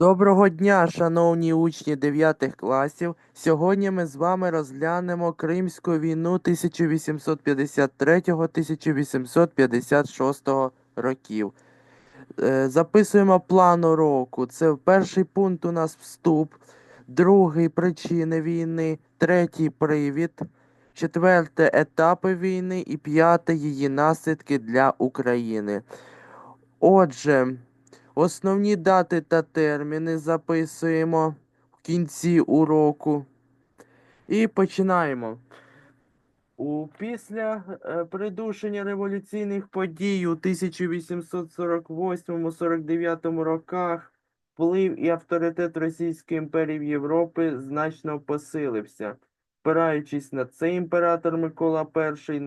Доброго дня, шановні учні 9 класів. Сьогодні ми з вами розглянемо Кримську війну 1853-1856 років. Е, Записуємо план уроку. Це перший пункт у нас вступ, другий причини війни, третій привід, четверте етапи війни і п'яте її наслідки для України. Отже, основні дати та терміни записуємо в кінці уроку. І починаємо. У після е, придушення революційних подій у 1848-49 роках вплив і авторитет Російської імперії в Європі значно посилився. Спираючись на це, імператор Микола І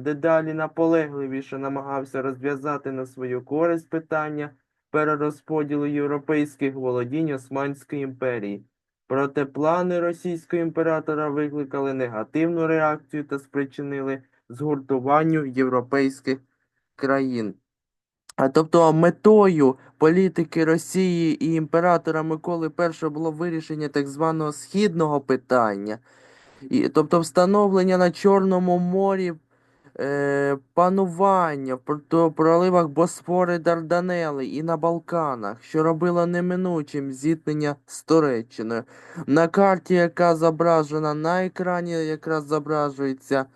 дедалі наполегливіше намагався розв'язати на свою користь питання перерозподілу європейських володінь Османської імперії. Проте плани російського імператора викликали негативну реакцію та спричинили згуртуванню європейських країн. А тобто метою політики Росії і імператора Миколи І було вирішення так званого східного питання, і, тобто встановлення на Чорному морі панування в проливах Босфори Дарданели і на Балканах, що робило неминучим зіткнення з Туреччиною. На карті, яка зображена на екрані, якраз зображуються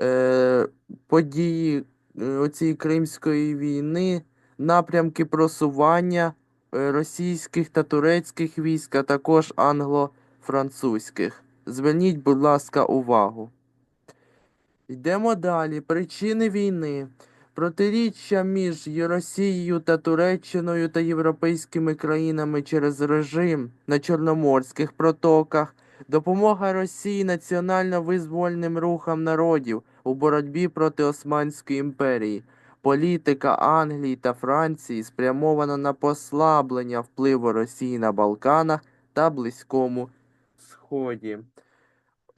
е, події е, оцієї Кримської війни, напрямки просування е, російських та турецьких військ, а також англо-французьких. Зверніть, будь ласка, увагу. Йдемо далі. Причини війни. Протиріччя між Росією та Туреччиною та європейськими країнами через режим на Чорноморських протоках, допомога Росії національно-визвольним рухам народів у боротьбі проти Османської імперії, політика Англії та Франції спрямована на послаблення впливу Росії на Балканах та Близькому Сході.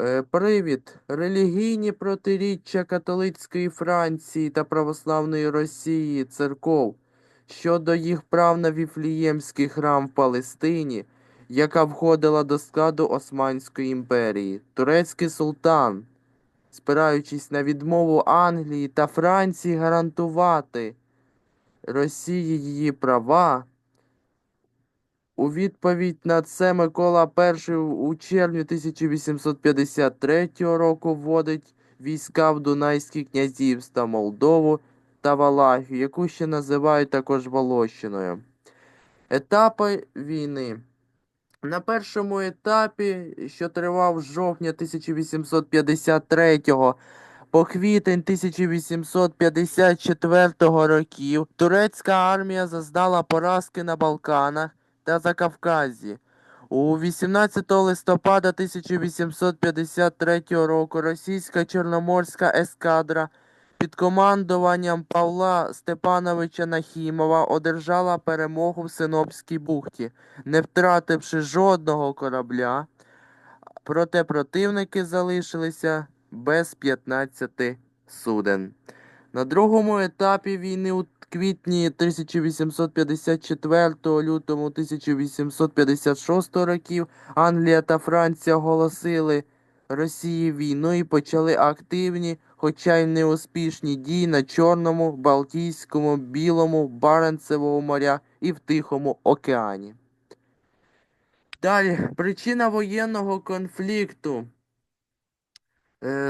Е, Привід. Релігійні протиріччя католицької Франції та православної Росії церков щодо їх прав на Віфліємський храм в Палестині, яка входила до складу Османської імперії. Турецький султан, спираючись на відмову Англії та Франції гарантувати Росії її права. У відповідь на це Микола І у червні 1853 року вводить війська в Дунайські князівства Молдову та Валахію, яку ще називають також Волощиною. Етапи війни. На першому етапі, що тривав з жовтня 1853 по квітень 1854 років, турецька армія зазнала поразки на Балканах та Закавказі. У 18 листопада 1853 року російська Чорноморська ескадра під командуванням Павла Степановича Нахімова одержала перемогу в Синопській бухті, не втративши жодного корабля. Проте противники залишилися без 15 суден. На другому етапі війни у квітні 1854 лютому 1856 років Англія та Франція оголосили Росії війну і почали активні, хоча й неуспішні дії на Чорному, Балтійському, Білому, Баренцевому морях і в Тихому океані. Далі, причина воєнного конфлікту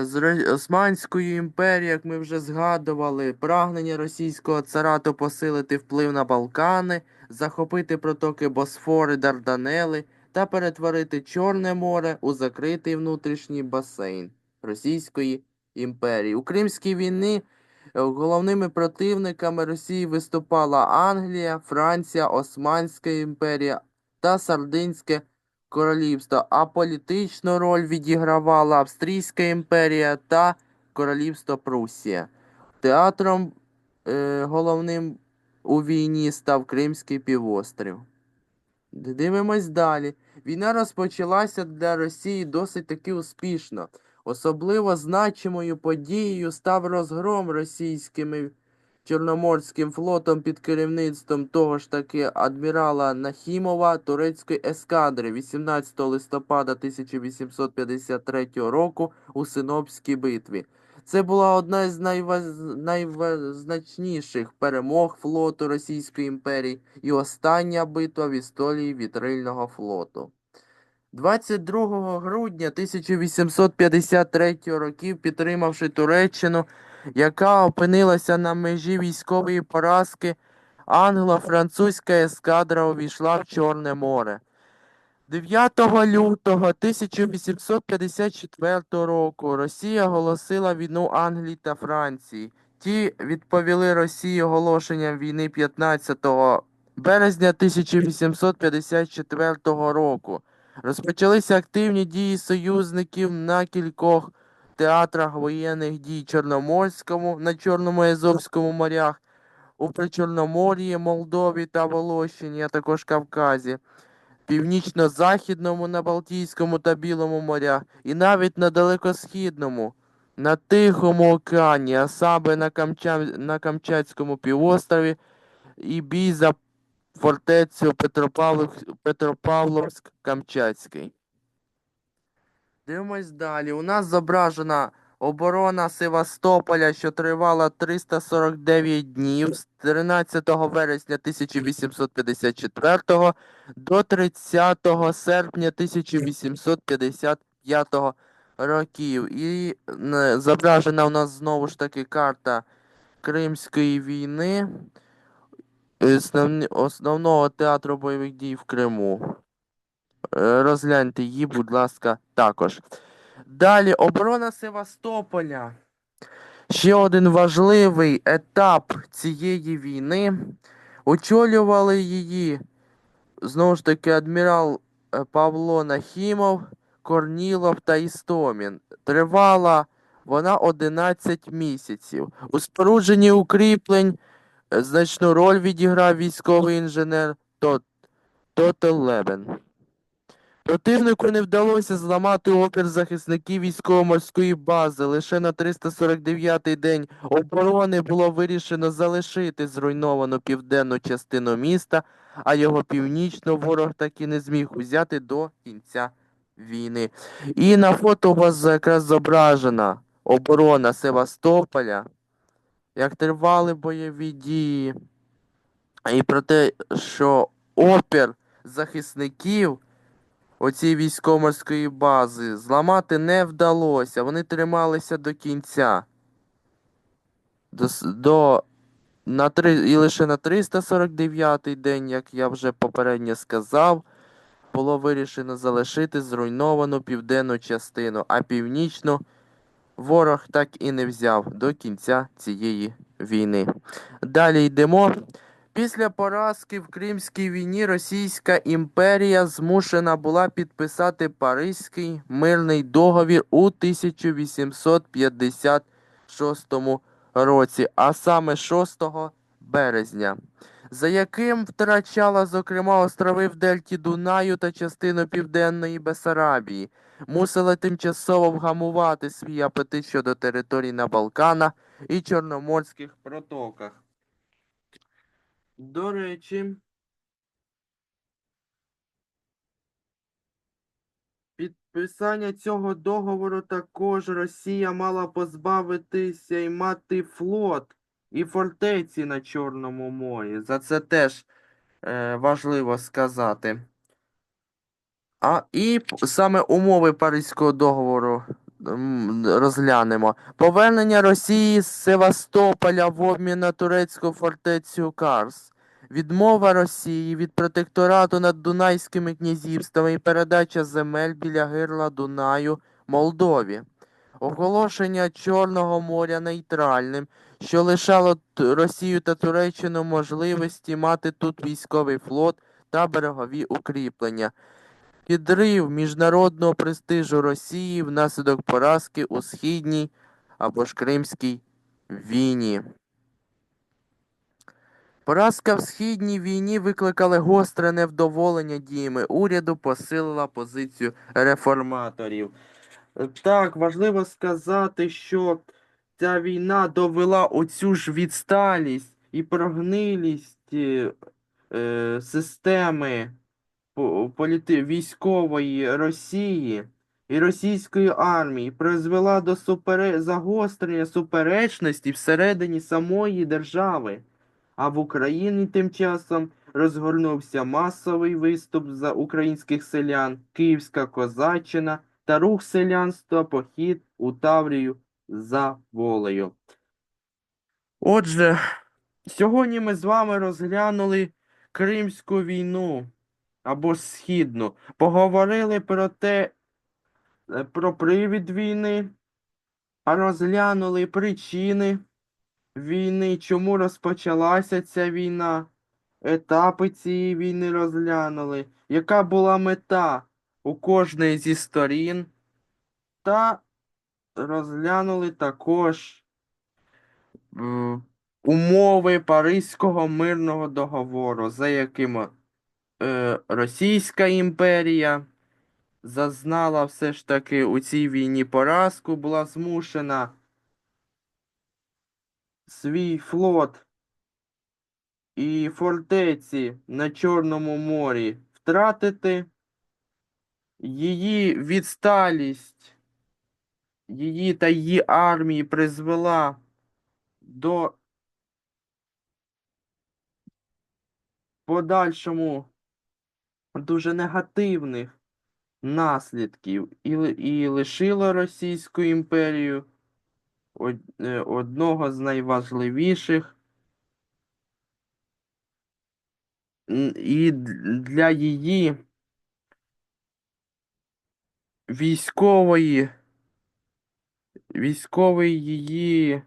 з Ро- Османською імперією, як ми вже згадували, прагнення російського царату посилити вплив на Балкани, захопити протоки Босфори, Дарданели та перетворити Чорне море у закритий внутрішній басейн Російської імперії. У Кримській війні е, головними противниками Росії виступала Англія, Франція, Османська імперія та Сардинське королівство, а політичну роль відігравала Австрійська імперія та Королівство Прусія. Театром е, головним у війні став Кримський півострів. Дивимось далі. Війна розпочалася для Росії досить таки успішно. Особливо значимою подією став розгром російськими Чорноморським флотом під керівництвом того ж таки адмірала Нахімова турецької ескадри 18 листопада 1853 року у Синопській битві. Це була одна з найваз... найвизначніших перемог флоту Російської імперії і остання битва в історії вітрильного флоту. 22 грудня 1853 років, підтримавши Туреччину, яка опинилася на межі військової поразки, англо-французька ескадра увійшла в Чорне море. 9 лютого 1854 року Росія оголосила війну Англії та Франції. Ті відповіли Росії оголошенням війни 15 березня 1854 року. Розпочалися активні дії союзників на кількох театрах воєнних дій Чорноморському, на Чорному і Азовському морях, у Причорномор'ї, Молдові та Волощині, а також Кавказі, Північно-Західному, на Балтійському та Білому морях, і навіть на Далекосхідному, на Тихому океані, а саме на, Камча... на Камчатському півострові і бій за фортецю Петропавловськ-Камчатський. Дивимось далі. У нас зображена оборона Севастополя, що тривала 349 днів з 13 вересня 1854 до 30 серпня 1855 років. І зображена у нас знову ж таки карта Кримської війни, основного театру бойових дій в Криму. Е, Розгляньте її, будь ласка, також. Далі, оборона Севастополя. Ще один важливий етап цієї війни. Очолювали її знову ж таки адмірал е, Павло Нахімов, Корнілов та Істомін. Тривала вона 11 місяців. У спорудженні укріплень е, значну роль відіграв військовий інженер Тот- Тотел Лебен. Противнику не вдалося зламати опір захисників військово-морської бази. Лише на 349-й день оборони було вирішено залишити зруйновану південну частину міста, а його північну ворог так і не зміг узяти до кінця війни. І на фото у вас якраз зображена оборона Севастополя, як тривали бойові дії, і про те, що опір захисників оцієї військово-морської бази зламати не вдалося. Вони трималися до кінця. До, до, на три, і лише на 349-й день, як я вже попередньо сказав, було вирішено залишити зруйновану південну частину, а північну ворог так і не взяв до кінця цієї війни. Далі йдемо. Після поразки в Кримській війні Російська імперія змушена була підписати Паризький мирний договір у 1856 році, а саме 6 березня, за яким втрачала, зокрема, острови в Дельті Дунаю та частину Південної Бесарабії, мусила тимчасово вгамувати свій апетит щодо територій на Балканах і Чорноморських протоках. До речі, підписання цього договору також Росія мала позбавитися і мати флот і фортеці на Чорному морі. За це теж е, важливо сказати. А і саме умови Паризького договору розглянемо. Повернення Росії з Севастополя в обмін на турецьку фортецю Карс. Відмова Росії від протекторату над Дунайськими князівствами і передача земель біля гирла Дунаю Молдові. Оголошення Чорного моря нейтральним, що лишало Росію та Туреччину можливості мати тут військовий флот та берегові укріплення. Підрив міжнародного престижу Росії внаслідок поразки у східній або ж Кримській війні. Поразка в східній війні викликала гостре невдоволення діями уряду, посилила позицію реформаторів. Так, важливо сказати, що ця війна довела оцю ж відсталість і прогнилість е, системи політи... військової Росії і російської армії призвела до супере... загострення суперечності всередині самої держави. А в Україні тим часом розгорнувся масовий виступ за українських селян, Київська козаччина та рух селянства похід у Таврію за волею. Отже, сьогодні ми з вами розглянули Кримську війну або Східну. Поговорили про те, е, про привід війни, розглянули причини війни, чому розпочалася ця війна, етапи цієї війни розглянули, яка була мета у кожної зі сторін, та розглянули також е, умови Паризького мирного договору, за яким е, Російська імперія зазнала все ж таки у цій війні поразку, була змушена свій флот і фортеці на Чорному морі втратити. Її відсталість, її та її армії призвела до подальшому дуже негативних наслідків і, і лишила Російську імперію е, одного з найважливіших і для її військової, військової її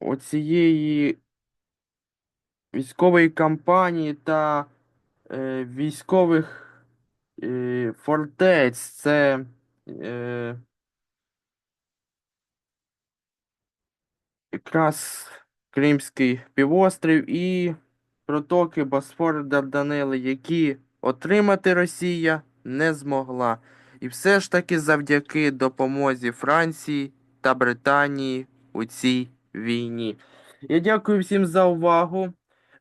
оцієї військової кампанії та е, військових е, фортець. Це е, якраз Кримський півострів і протоки Босфор Дарданели, які отримати Росія не змогла. І все ж таки завдяки допомозі Франції та Британії у цій війні. Я дякую всім за увагу.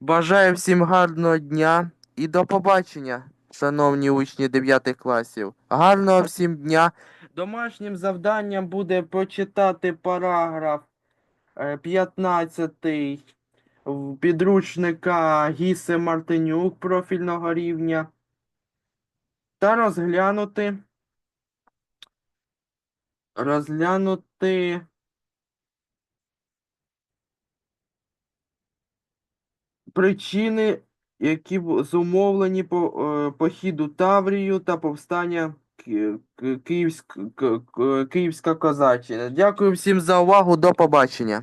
Бажаю всім гарного дня і до побачення, шановні учні 9 класів. Гарного всім дня. Домашнім завданням буде прочитати параграф е, 15 підручника Гісе Мартинюк профільного рівня та розглянути розглянути причини, які зумовлені по е, похіду Таврію та повстання Ки- Ки- Київськ, Київська козаччина. Дякую всім за увагу. До побачення.